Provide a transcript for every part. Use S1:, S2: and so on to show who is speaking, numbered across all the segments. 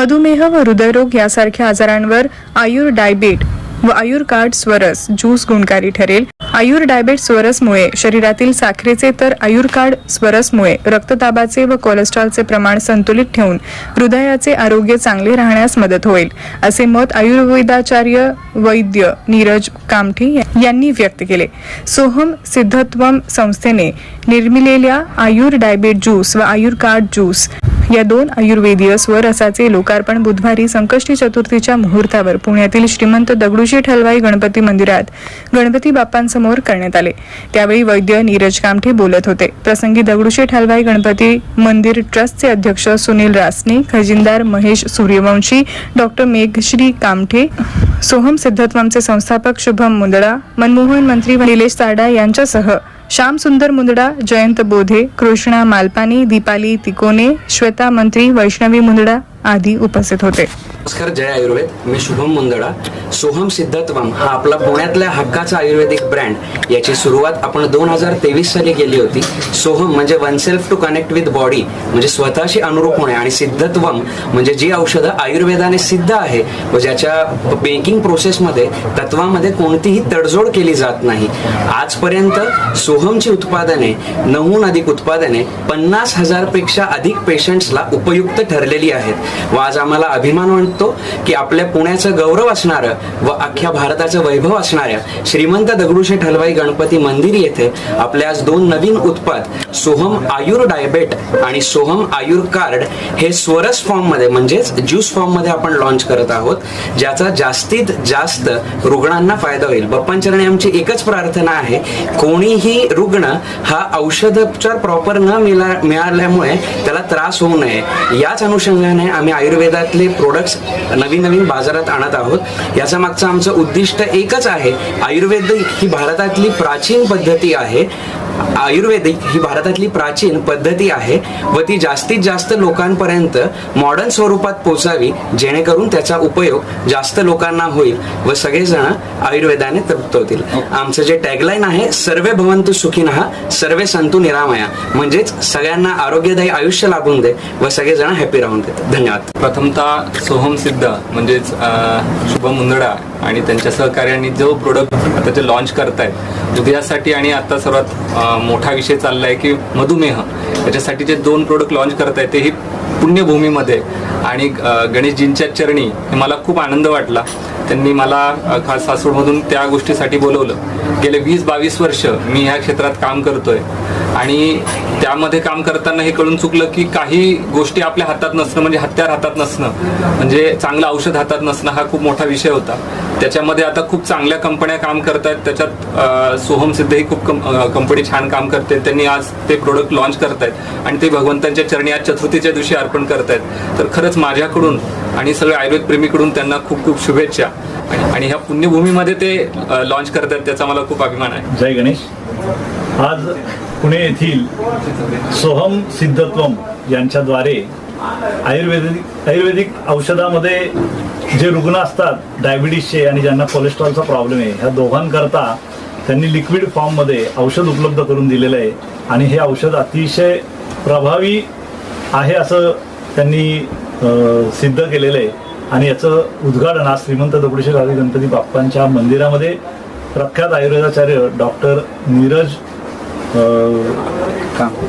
S1: मधुमेह व हृदयरोग यासारख्या आजारांवर आयुर डायबेट व आयुर कार्ड स्वरस ज्यूस गुणकारी ठरेल. आयुर डायबेट स्वरसमुळे शरीरातील साखरेचे तर आयुर कार्ड स्वरसमुळे रक्तदाबाचे व कोलेस्ट्रॉलचे प्रमाण संतुलित ठेवून हृदयाचे आरोग्य चांगले राहण्यास मदत होईल असे मत आयुर्वेदाचार्य वैद्य नीरज कामठी यांनी व्यक्त केले. सोहम सिद्धत्वम संस्थेने निर्मिलेल्या आयुर डायबेट ज्यूस व आयुर कार्ड ज्यूस या दोन आयुर्वेदीय स्वरसाचे लोकार्पण बुधवारी संकष्टी चतुर्थीच्या मुहूर्तावर पुण्यातील श्रीमंत दगडूशेठ हलवाई गणपती मंदिरात गणपती बाप्पांसमोर करण्यात आले. त्यावेळी वैद्य नीरज कामठे बोलत होते. प्रसंगी दगडूशेठ हलवाई गणपती मंदिर ट्रस्टचे अध्यक्ष सुनील रासने खजिनदार महेश सूर्यवंशी डॉक्टर मेघश्री कामठे सोहम सिद्धत्वमचे संस्थापक शुभम मुंदडा मनमोहन मंत्री निलेश साडा यांच्यासह श्यामसुंदर मुंदडा जयंत बोधे कृष्णा मालपानी दीपाली तिकोने श्वेता मंत्री वैष्णवी मुंदडा आदी उपस्थित होते.
S2: नमस्कार जय आयुर्वेद. मी शुभम मुंदडा. सोहम सिद्धत्वम हा आपला पुण्यातल्या हक्काचा आयुर्वेदिक ब्रँड. याची सुरुवात आपण दोन हजार तेवीस साली केली होती. सोहम म्हणजे one self to connect with body म्हणजे स्वतःशी अनुरूप होणे. आणि सिद्धत्वम म्हणजे जी औषधं आयुर्वेदाने सिद्ध आहे व ज्याच्या बेकिंग प्रोसेसमध्ये तत्वामध्ये कोणतीही तडजोड केली जात नाही. आजपर्यंत सोहमची उत्पादने नऊहून अधिक उत्पादने पन्नास हजारपेक्षा अधिक पेशंट्सला उपयुक्त ठरलेली आहेत. व आज आम्हाला अभिमान शकतो की आपल्या पुण्याचं गौरव असणारं व अख्ख्या भारताचं वैभव असणाऱ्या श्रीमंत दगडूशेठ हलवाई गणपती मंदिर येथे आपल्या आज दोन नवीन उत्पाद सोहम आयुर डायबेट आणि सोहम आयुर कार्ड हे स्वरस फॉर्ममध्ये म्हणजेच ज्यूस फॉर्ममध्ये आपण लॉन्च करत आहोत ज्याचा जास्तीत जास्त रुग्णांना फायदा होईल. बप्पांचरणी आमची एकच प्रार्थना आहे कोणीही रुग्ण हा औषधोपचार प्रॉपर न मिळाल्यामुळे त्याला त्रास होऊ नये. याच अनुषंगाने आम्ही आयुर्वेदातले प्रोडक्ट्स नवीन नवीन बाजारात आणत आहोत. याचा मागचं आमचं उद्दिष्ट एकच आहे. आयुर्वेद ही भारतातली प्राचीन पद्धती आहे. आयुर्वेदिक ही भारतातली प्राचीन पद्धती आहे व ती जास्तीत जास्त लोकांपर्यंत मॉडर्न स्वरूपात पोचावी जेणेकरून त्याचा उपयोग जास्त लोकांना होईल व सगळेजण आयुर्वेदाने तृप्त होतील. आमचं जे टॅगलाईन आहे सर्वे भवंतु सुखिनः सर्वे संतु निरामया. म्हणजेच सगळ्यांना आरोग्यदायी आयुष्य लाभून दे व सगळेजण हॅपी राहून देत धन्यवाद.
S3: प्रथमतः सोहम सिद्ध म्हणजेच शुभम मुंदडा आणि त्यांच्या सहकार्यांनी जो प्रोडक्ट आता ते लॉन्च करतायत दुग्धासाठी आणि आता सर्वात मोठा विषय चालला आहे की मधुमेह. याच्यासाठी जे दोन प्रोडक्ट लॉन्च करतायत तेही पुण्यभूमीमध्ये. आणि गणेशजींच्या चरणी हे मला खूप आनंद वाटला. त्यांनी मला खास सासूरमधून त्या गोष्टीसाठी बोलवलं. गेले वीस बावीस वर्ष मी ह्या क्षेत्रात काम करतोय. आणि त्यामध्ये काम करताना हे कळून चुकलं की काही गोष्टी आपल्या हातात नसणं म्हणजे हत्यार हातात नसणं म्हणजे चांगलं औषध हातात नसणं हा खूप मोठा विषय होता. त्याच्यामध्ये आता खूप चांगल्या कंपन्या काम करतायत. त्याच्यात सोहम सिद्ध ही खूप कंपनी छान काम करते. त्यांनी आज ते प्रोडक्ट लॉन्च करतायत. आणि ते भगवंतांच्या चरणी आज चतुर्थीच्या दिवशी अर्पण करतायत. तर खरंच माझ्याकडून आणि सगळ्या आयुर्वेद प्रेमीकडून त्यांना खूप खूप शुभेच्छा. आणि- ह्या पुण्यभूमीमध्ये ते लॉन्च करतायत त्याचा मला खूप अभिमान आहे.
S4: जय गणेश. आज पुणे येथील सोहम सिद्धत्वम यांच्याद्वारे आयुर्वेदिक आयुर्वेदिक औषधामध्ये जे रुग्ण असतात डायबिटीसचे आणि ज्यांना कोलेस्ट्रॉलचा प्रॉब्लेम आहे ह्या दोघांकरता त्यांनी लिक्विड फॉर्ममध्ये औषध उपलब्ध करून दिलेलं आहे. आणि हे औषध अतिशय प्रभावी आहे असं त्यांनी सिद्ध केलेलं आहे आणि याचं उद्घाटन आज श्रीमंत दगडूशेठ हलवाई गणपती बाप्पांच्या मंदिरामध्ये प्रख्यात आयुर्वेदाचार्य डॉक्टर नीरज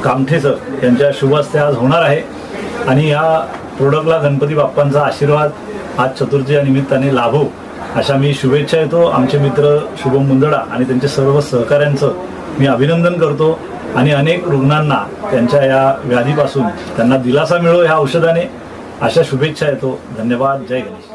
S4: कामठे सर यांच्या शुभ हस्ते आज होणार आहे. आणि या प्रोडक्टला गणपती बाप्पांचा आशीर्वाद आज चतुर्थीच्या निमित्ताने लाभो अशा मी शुभेच्छा येतो आमचे मित्र शुभम मुंदडा आणि त्यांच्या सर्व सहकाऱ्यांचं मी अभिनंदन करतो. आणि अनेक रुग्णांना त्यांच्या या व्याधीपासून त्यांना दिलासा मिळो ह्या औषधाने अशा शुभेच्छा येतो. धन्यवाद. जय गणेश.